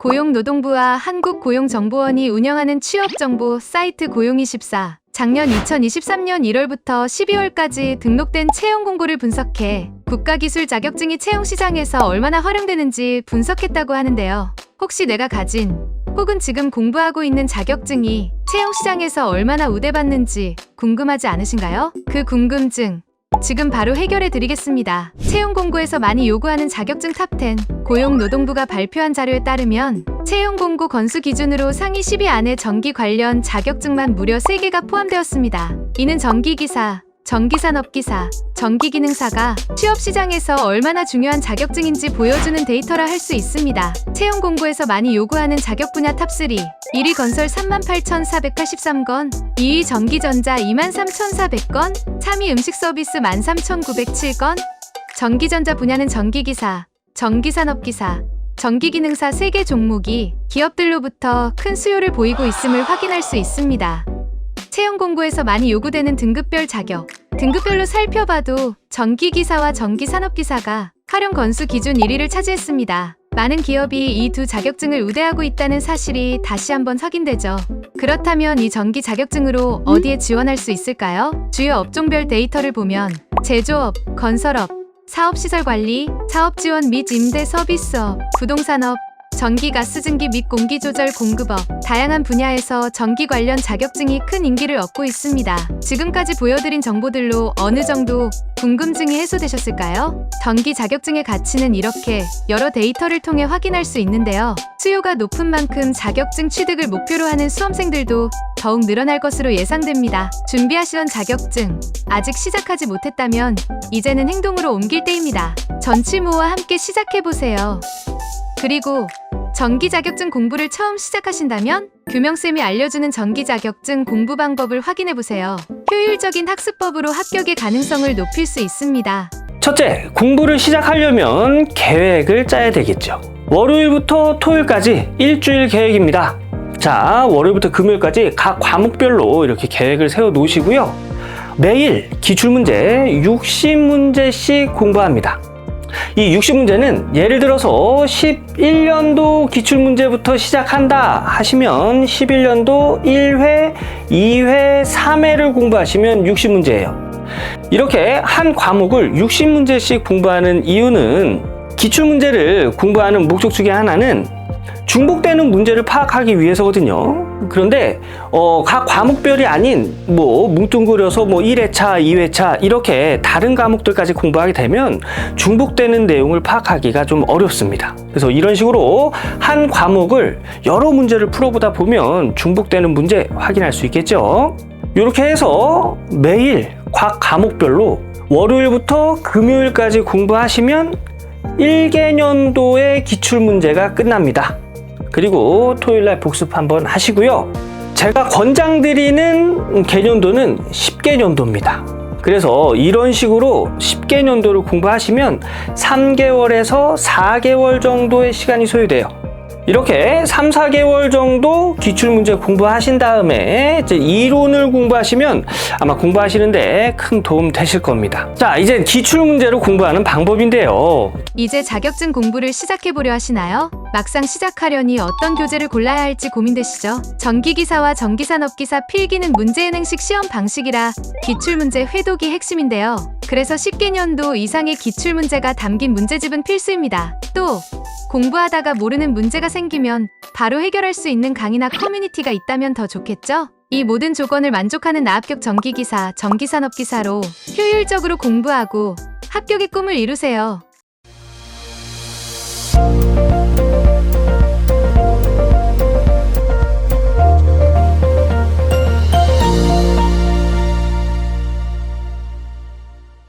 고용노동부와 한국고용정보원이 운영하는 취업정보 사이트 고용24 작년 2023년 1월부터 12월까지 등록된 채용 공고를 분석해 국가기술 자격증이 채용 시장에서 얼마나 활용되는지 분석했다고 하는데요. 혹시 내가 가진 혹은 지금 공부하고 있는 자격증이 채용 시장에서 얼마나 우대받는지 궁금하지 않으신가요? 그 궁금증 지금 바로 해결해 드리겠습니다. 채용 공고에서 많이 요구하는 자격증 탑10 고용노동부가 발표한 자료에 따르면 채용 공고 건수 기준으로 상위 10위 안에 전기 관련 자격증만 무려 3개가 포함되었습니다. 이는 전기기사, 전기산업기사, 전기기능사가 취업 시장에서 얼마나 중요한 자격증인지 보여주는 데이터라 할 수 있습니다. 채용 공고에서 많이 요구하는 자격 분야 탑3 1위 건설 38,483건, 2위 전기전자 23,400건, 3위 음식 서비스 13,907건, 전기전자 분야는 전기기사, 전기산업기사, 전기기능사 3개 종목이 기업들로부터 큰 수요를 보이고 있음을 확인할 수 있습니다. 채용 공고에서 많이 요구되는 등급별 자격. 등급별로 살펴봐도 전기기사와 전기산업기사가 활용 건수 기준 1위를 차지했습니다. 많은 기업이 이 두 자격증을 우대하고 있다는 사실이 다시 한번 확인되죠. 그렇다면 이 전기 자격증으로 어디에 지원할 수 있을까요? 주요 업종별 데이터를 보면 제조업, 건설업, 사업시설 관리, 사업 지원 및 임대 서비스업, 부동산업, 전기 가스 증기 및 공기 조절 공급업, 다양한 분야에서 전기 관련 자격증이 큰 인기를 얻고 있습니다. 지금까지 보여드린 정보들로 어느 정도 궁금증이 해소되셨을까요? 전기 자격증의 가치는 이렇게 여러 데이터를 통해 확인할 수 있는데요. 수요가 높은 만큼 자격증 취득을 목표로 하는 수험생들도 더욱 늘어날 것으로 예상됩니다. 준비하시던 자격증, 아직 시작하지 못했다면 이제는 행동으로 옮길 때입니다. 전치모와 함께 시작해보세요. 그리고 전기 자격증 공부를 처음 시작하신다면 규명쌤이 알려주는 전기 자격증 공부 방법을 확인해 보세요. 효율적인 학습법으로 합격의 가능성을 높일 수 있습니다. 첫째, 공부를 시작하려면 계획을 짜야 되겠죠. 월요일부터 토요일까지 일주일 계획입니다. 자, 월요일부터 금요일까지 각 과목별로 이렇게 계획을 세워 놓으시고요. 매일 기출문제 60문제씩 공부합니다. 이 60문제는 예를 들어서 11년도 기출문제부터 시작한다 하시면 11년도 1회, 2회, 3회를 공부하시면 60문제예요. 이렇게 한 과목을 60문제씩 공부하는 이유는 기출문제를 공부하는 목적 중에 하나는 중복되는 문제를 파악하기 위해서거든요. 그런데 어, 각 과목별이 아닌 뭐 뭉뚱그려서 뭐 1회차, 2회차 이렇게 다른 과목들까지 공부하게 되면 중복되는 내용을 파악하기가 좀 어렵습니다. 그래서 이런 식으로 한 과목을 여러 문제를 풀어보다 보면 중복되는 문제 확인할 수 있겠죠. 이렇게 해서 매일 각 과목별로 월요일부터 금요일까지 공부하시면 1개년도의 기출문제가 끝납니다. 그리고 토요일날 복습 한번 하시고요. 제가 권장드리는 개년도는 10개년도입니다. 그래서 이런 식으로 10개년도를 공부하시면 3개월에서 4개월 정도의 시간이 소요돼요. 이렇게 3, 4개월 정도 기출문제 공부하신 다음에 이제 이론을 공부하시면 아마 공부하시는데 큰 도움 되실 겁니다. 자, 이제 기출문제를 공부하는 방법인데요. 이제 자격증 공부를 시작해 보려 하시나요? 막상 시작하려니 어떤 교재를 골라야 할지 고민되시죠? 전기기사와 전기산업기사 필기는 문제예능식 시험 방식이라 기출문제 회독이 핵심인데요. 그래서 10개년도 이상의 기출문제가 담긴 문제집은 필수입니다. 또 공부하다가 모르는 문제가 생기면 바로 해결할 수 있는 강의나 커뮤니티가 있다면 더 좋겠죠? 이 모든 조건을 만족하는 나합격 전기기사, 전기산업기사로 효율적으로 공부하고 합격의 꿈을 이루세요.